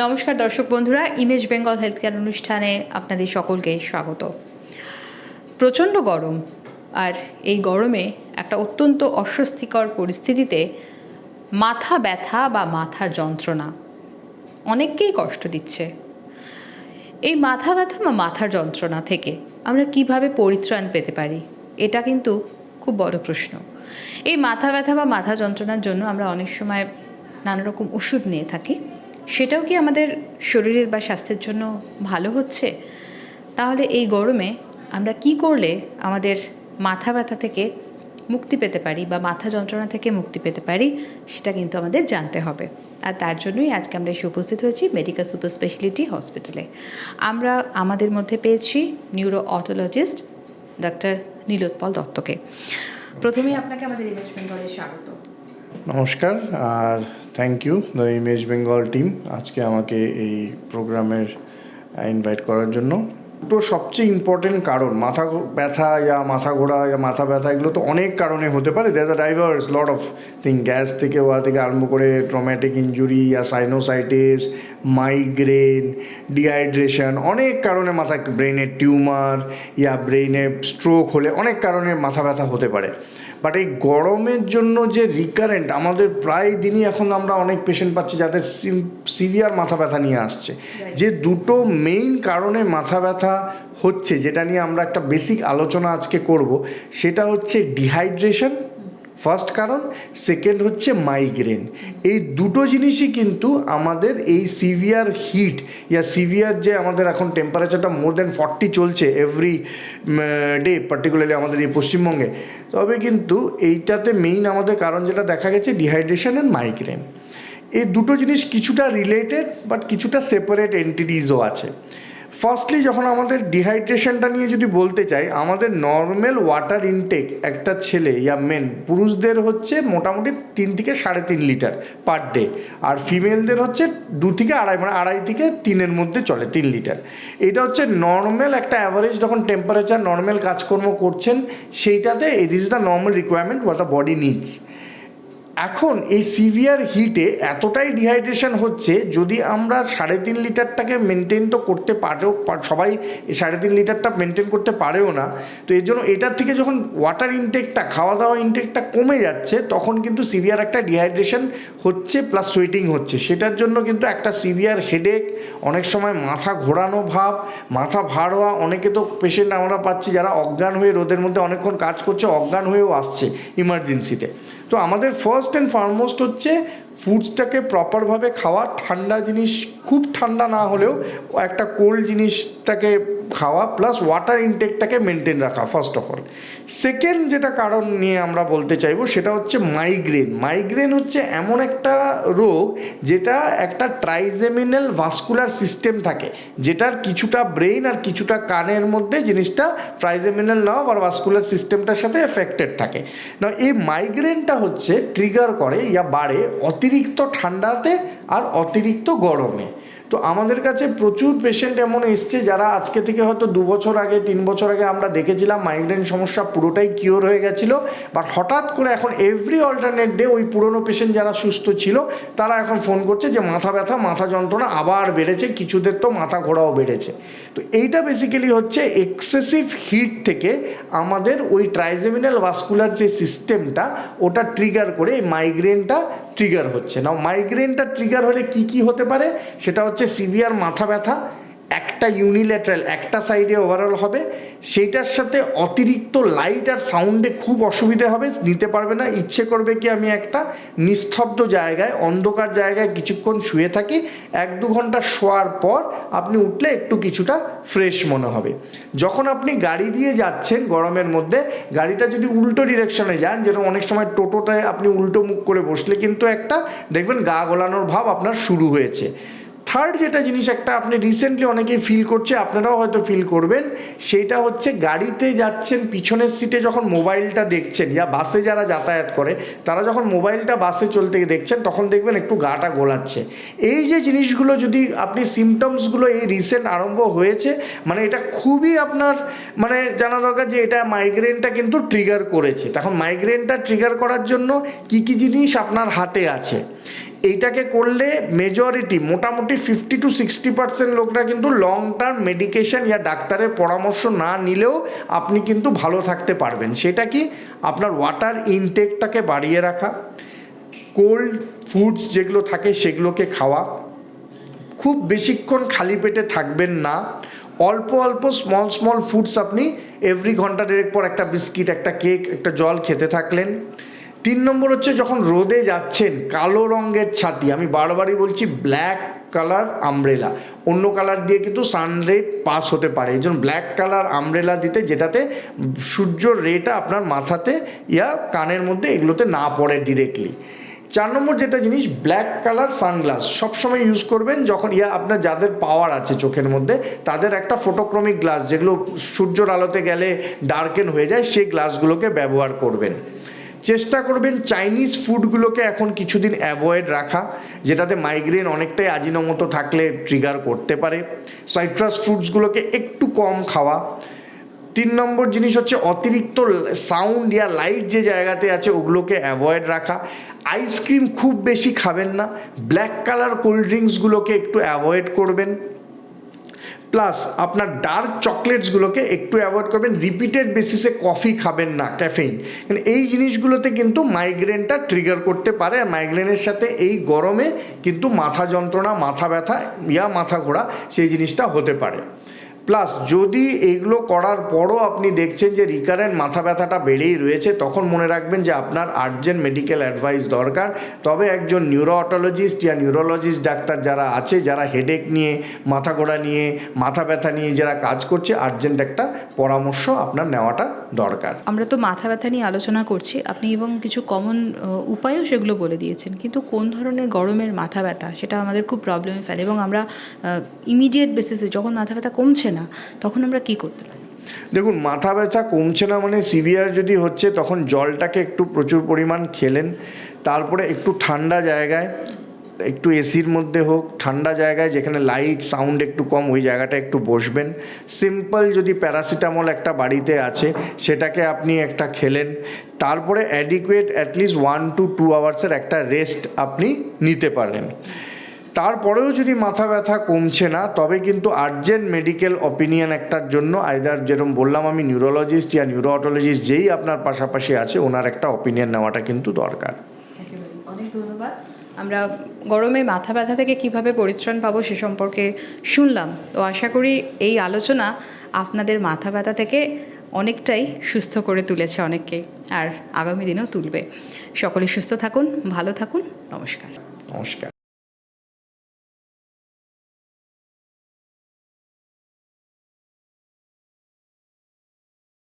নমস্কার দর্শক বন্ধুরা, ইমেজ বেঙ্গল হেলথ কেয়ার অনুষ্ঠানে আপনাদের সকলকে স্বাগত। প্রচণ্ড গরম, আর এই গরমে একটা অত্যন্ত অস্বস্তিকর পরিস্থিতিতে মাথা ব্যথা বা মাথার যন্ত্রণা অনেককেই কষ্ট দিচ্ছে। এই মাথা ব্যথা বা মাথার যন্ত্রণা থেকে আমরা কীভাবে পরিত্রাণ পেতে পারি, এটা কিন্তু খুব বড় প্রশ্ন। এই মাথা ব্যথা বা মাথা যন্ত্রণার জন্য আমরা অনেক সময় নানা রকম ওষুধ নিয়ে থাকি সেটাও কি আমাদের শরীরের বা স্বাস্থ্যের জন্য ভালো হচ্ছে? তাহলে এই গরমে আমরা কি করলে আমাদের মাথা ব্যথা থেকে মুক্তি পেতে পারি বা মাথা যন্ত্রণা থেকে মুক্তি পেতে পারি, সেটা কিন্তু আমাদের জানতে হবে। আর তার জন্যই আজকে আমরা এসে উপস্থিত হয়েছি মেডিকেল সুপার স্পেশালিটি হসপিটালে। আমরা আমাদের মধ্যে পেয়েছি নিউরো অটোলজিস্ট ডক্টর নীলোৎপল দত্তকে। প্রথমেই আপনাকে আমাদের ইমেজ বেঙ্গলে স্বাগত। নমস্কার, আর thank you the image Bengal team আজকে আমাকে এই প্রোগ্রামের ইনভাইট করার জন্য। তো সবচেয়ে ইম্পর্টেন্ট কারণ, মাথা ব্যথা, ইয়া মাথা ঘোরা, ইয়া মাথা ব্যথা, এগুলো তো অনেক কারণে হতে পারে। There the diverse lot of thing gas থেকে ওয়া থেকে আরম্ভ করে ট্রমেটিক ইঞ্জুরি ইয়া সাইনোসাইটিস মাইগ্রেন ডিহাইড্রেশন অনেক কারণে মাথা ব্রেনের টিউমার ইয়া ব্রেনে স্ট্রোক হলে অনেক কারণে মাথা ব্যথা হতে পারে। বাট এই গরমের জন্য যে রিকারেন্ট আমাদের প্রায় দিনই এখন আমরা অনেক পেশেন্ট পাচ্ছি যাদের সিভিয়ার মাথা ব্যথা নিয়ে আসছে। যে দুটো মেইন কারণে মাথা ব্যথা হচ্ছে যেটা নিয়ে আমরা একটা বেসিক আলোচনা আজকে করব সেটা হচ্ছে ডিহাইড্রেশন ফার্স্ট কারণ সেকেন্ড হচ্ছে মাইগ্রেন এই দুটো জিনিসই কিন্তু আমাদের এই সিভিয়ার হিট ইয়া সিভিয়ার যে আমাদের এখন টেম্পারেচারটা মোর দেন ফর্টি চলছে এভরি ডে পার্টিকুলারলি আমাদের এই পশ্চিমবঙ্গে, তবে কিন্তু এইটাতে মেইন আমাদের কারণ যেটা দেখা গেছে ডিহাইড্রেশন অ্যান্ড মাইগ্রেন এই দুটো জিনিস কিছুটা রিলেটেড বাট কিছুটা সেপারেট এন্টিটিসও আছে। ফার্স্টলি যখন আমাদের ডিহাইড্রেশনটা নিয়ে যদি বলতে চাই, আমাদের নর্মাল ওয়াটার ইনটেক একটা ছেলে, ইয়া মেন পুরুষদের হচ্ছে মোটামুটি তিন থেকে সাড়ে তিন লিটার পার ডে আর ফিমেলদের হচ্ছে দু থেকে আড়াই মানে আড়াই থেকে তিনের মধ্যে চলে তিন লিটার। এটা হচ্ছে নর্মাল একটা অ্যাভারেজ যখন টেম্পারেচার নর্মাল কাজকর্ম করছেন, সেইটাতে this is the normal requirement what the body needs এখন এই সিভিয়ার হিটে এতটাই ডিহাইড্রেশন হচ্ছে, যদি আমরা সাড়ে তিন লিটারটাকে মেনটেন তো করতে পারেও সবাই সাড়ে তিন লিটারটা মেনটেন করতে পারেও না, তো এর জন্য এটার থেকে যখন ওয়াটার ইনটেকটা খাওয়া দাওয়া ইনটেকটা কমে যাচ্ছে, তখন কিন্তু সিভিয়ার একটা ডিহাইড্রেশন হচ্ছে প্লাস সোয়েটিং হচ্ছে। সেটার জন্য কিন্তু একটা সিভিয়ার হেডেক অনেক সময় মাথা ঘোরানো ভাব, মাথা ভার হওয়া অনেকে তো পেশেন্ট আমরা পাচ্ছি যারা অজ্ঞান হয়ে রোদের মধ্যে অনেকক্ষণ কাজ করছে, অজ্ঞান হয়েও আসছে ইমার্জেন্সিতে তো আমাদের ফার্স্ট অ্যান্ড ফার্মোস্ট হচ্ছে ফুডসটাকে প্রপারভাবে খাওয়া। ঠান্ডা জিনিস, খুব ঠান্ডা না হলেও একটা কোল্ড জিনিসটাকে খাওয়া প্লাস ওয়াটার ইনটেকটাকে মেনটেন রাখা ফার্স্ট অফ অল সেকেন্ড যেটা কারণ নিয়ে আমরা বলতে চাইব, সেটা হচ্ছে মাইগ্রেন মাইগ্রেন হচ্ছে এমন একটা রোগ যেটা একটা ট্রাইজেমিনাল ভাস্কুলার সিস্টেম থাকে, যেটার কিছুটা ব্রেইন আর কিছুটা কানের মধ্যে জিনিসটা ট্রাইজেমিনাল নার্ভ আর ভাস্কুলার সিস্টেমটার সাথে এফেক্টেড থাকে। না এই মাইগ্রেনটা হচ্ছে ট্রিগার করে, ইয়া বাড়ে অতিরিক্ত ঠান্ডাতে আর অতিরিক্ত গরমে। তো আমাদের কাছে প্রচুর পেশেন্ট এমন এসছে যারা আজকে থেকে হয়তো দু বছর আগে, তিন বছর আগে আমরা দেখেছিলাম মাইগ্রেন সমস্যা পুরোটাই কিওর হয়ে গেছিল। বাট হঠাৎ করে এখন এভরি অল্টারনেট ডে ওই পুরনো পেশেন্ট যারা সুস্থ ছিল, তারা এখন ফোন করছে যে মাথা ব্যথা, মাথা যন্ত্রণা আবার বেড়েছে, কিছুদের তো মাথা ঘোরাও বেড়েছে। তো এইটা বেসিক্যালি হচ্ছে এক্সেসিভ হিট থেকে আমাদের ওই ট্রাইজেমিনাল ভাস্কুলার যে সিস্টেমটা ওটা ট্রিগার করে মাইগ্রেনটা ট্রিগার হচ্ছে। না মাইগ্রেনটা ট্রিগার হলে কি কি হতে পারে? সেটা হচ্ছে সিভিয়ার মাথা ব্যথা, একটা ইউনিল্যাটারাল একটা সাইডে ওভারঅল হবে। সেইটার সাথে অতিরিক্ত লাইট আর সাউন্ডে খুব অসুবিধে হবে, নিতে পারবে না। ইচ্ছে করবে কি আমি একটা নিস্তব্ধ জায়গায়, অন্ধকার জায়গায় কিছুক্ষণ শুয়ে থাকি। এক দু ঘণ্টা শোয়ার পর আপনি উঠলে একটু কিছুটা ফ্রেশ মনে হবে। যখন আপনি গাড়ি দিয়ে যাচ্ছেন গরমের মধ্যে, গাড়িটা যদি উল্টো ডিরেকশনে যান, যেরকম অনেক সময় টোটোটায় আপনি উল্টো মুখ করে বসলে কিন্তু একটা, দেখবেন গা গোলানোর ভাব আপনার শুরু হয়েছে। থার্ড যেটা জিনিস একটা আপনি রিসেন্টলি অনেকেই ফিল করছে, আপনারাও হয়তো ফিল করবেন, সেটা হচ্ছে গাড়িতে যাচ্ছেন, পিছনের সিটে যখন মোবাইলটা দেখছেন, ইয়া বাসে যারা যাতায়াত করে, তারা যখন মোবাইলটা বাসে চলতে গিয়ে দেখছেন, তখন দেখবেন একটু গাটা গোলাচ্ছে। এই যে জিনিসগুলো যদি আপনি সিমটমসগুলো এই রিসেন্ট আরম্ভ হয়েছে মানে এটা খুবই আপনার মানে জানা দরকার যে এটা মাইগ্রেনটা কিন্তু ট্রিগার করেছে। তখন মাইগ্রেনটা ট্রিগার করার জন্য কি কি জিনিস আপনার হাতে আছে? এইটাকে করলে মেজরিটি মোটামুটি ফিফটি টু সিক্সটি পার্সেন্ট লোকরা কিন্তু লং টার্ম মেডিকেশন ইয়া ডাক্তারের পরামর্শ না নিলেও আপনি কিন্তু ভালো থাকতে পারবেন। সেটা কি? আপনার ওয়াটার ইনটেকটাকে বাড়িয়ে রাখা কোল্ড ফুডস যেগুলো থাকে সেগুলোকে খাওয়া। খুব বেশিক্ষণ খালি পেটে থাকবেন না। অল্প অল্প স্মল স্মল ফুডস আপনি এভরি ঘণ্টা দেড়েক পর একটা বিস্কিট, একটা কেক একটা জল খেতে থাকলেন। তিন নম্বর হচ্ছে যখন রোদে যাচ্ছেন, কালো রঙের ছাতি, আমি বারবারই বলছি ব্ল্যাক কালার আমব্রেলা অন্য কালার দিয়ে কিন্তু সানরে পাস হতে পারে। এই জন্য ব্ল্যাক কালার আমব্রেলা দিতে, যেটাতে সূর্যর রেটা আপনার মাথাতে ইয়া কানের মধ্যে এগুলোতে না পড়ে ডিরেক্টলি চার নম্বর যেটা জিনিস ব্ল্যাক কালার সানগ্লাস সবসময় ইউজ করবেন যখন ইয়া আপনার যাদের পাওয়ার আছে চোখের মধ্যে, তাদের একটা ফটোক্রমিক গ্লাস যেগুলো সূর্যর আলোতে গেলে ডার্কেন হয়ে যায়, সেই গ্লাসগুলোকে ব্যবহার করবেন। চেষ্টা করবেন চাইনিজ ফুডগুলোকে এখন কিছুদিন অ্যাভয়েড রাখা, যেটাতে মাইগ্রেন অনেকটাই আজিনমতো থাকলে ট্রিগার করতে পারে। সাইট্রাস ফ্রুটসগুলোকে একটু কম খাওয়া। তিন নম্বর জিনিস হচ্ছে অতিরিক্ত সাউন্ড ইয়া লাইট যে জায়গাতে আছে, ওগুলোকে অ্যাভয়েড রাখা। আইসক্রিম খুব বেশি খাবেন না। ব্ল্যাক কালার কোল্ড ড্রিঙ্কসগুলোকে একটু অ্যাভয়েড করবেন। প্লাস আপনার ডার্ক চকলেটসগুলোকে একটু অ্যাভয়েড করবেন। রিপিটেড বেসিসে কফি খাবেন না ক্যাফেইন এই জিনিসগুলোতে কিন্তু মাইগ্রেনটা ট্রিগার করতে পারে। আর মাইগ্রেনের সাথে এই গরমে কিন্তু মাথা যন্ত্রণা, মাথা ব্যথা, ইয়া, মাথা ঘোরা, সেই জিনিসটা হতে পারে। প্লাস যদি এগুলো করার পরও আপনি দেখছেন যে রিকারেন্ট মাথা ব্যথাটা বেড়েই রয়েছে, তখন মনে রাখবেন যে আপনার আর্জেন্ট মেডিকেল অ্যাডভাইস দরকার। তবে একজন নিউরোঅটোলজিস্ট ইয়া নিউরোলজিস্ট ডাক্তার যারা আছে, যারা হেডেক নিয়ে, মাথা ঘোরা নিয়ে, মাথা ব্যথা নিয়ে যারা কাজ করছে আর্জেন্ট একটা পরামর্শ আপনার নেওয়াটা দরকার। আমরা তো মাথা ব্যথা নিয়ে আলোচনা করছি, আপনি এবং কিছু কমন উপায়ও সেগুলো বলে দিয়েছেন। কিন্তু কোন ধরনের গরমের মাথা ব্যথা, সেটা আমাদের খুব প্রবলেমে ফেলে এবং আমরা ইমিডিয়েট বেসিসে যখন মাথা ব্যথা কমছে না, তখন আমরা কি করতে পারি? দেখুন, মাথা ব্যথা কমছে না মানে সিভিয়ার যদি হচ্ছে, তখন জলটাকে একটু প্রচুর পরিমাণ খেলেন, তারপরে একটু ঠান্ডা জায়গায়, একটু এসির মধ্যে হোক, ঠান্ডা জায়গায় যেখানে লাইট সাউন্ড একটু কম, ওই জায়গাটা একটু বসবেন। সিম্পল যদি প্যারাসিটামল একটা বাড়িতে আছে, সেটাকে আপনি একটা খেলেন, তারপরে adequate at least one two two আওয়ার্সের একটা রেস্ট আপনি নিতে পারেন। তারপরেও যদি মাথা ব্যথা কমছে না তবে কিন্তু আর্জেন্ট মেডিকেল অপিনিয়ন একটার জন্য আইদার যেরকম বললাম আমি নিউরোলজিস্ট ইয়া নিউরোঅটোলজিস্ট যেই আপনার পাশাপাশি আছে ওনার একটা অপিনিয়ন নেওয়াটা কিন্তু দরকার। অনেক ধন্যবাদ। আমরা গরমে মাথা ব্যথা থেকে কীভাবে পরিত্রাণ পাবো সে সম্পর্কে শুনলাম। তো আশা করি এই আলোচনা আপনাদের মাথা ব্যথা থেকে অনেকটাই সুস্থ করে তুলেছে অনেককে আর আগামী দিনেও তুলবে। সকলে সুস্থ থাকুন ভালো থাকুন নমস্কার। নমস্কার।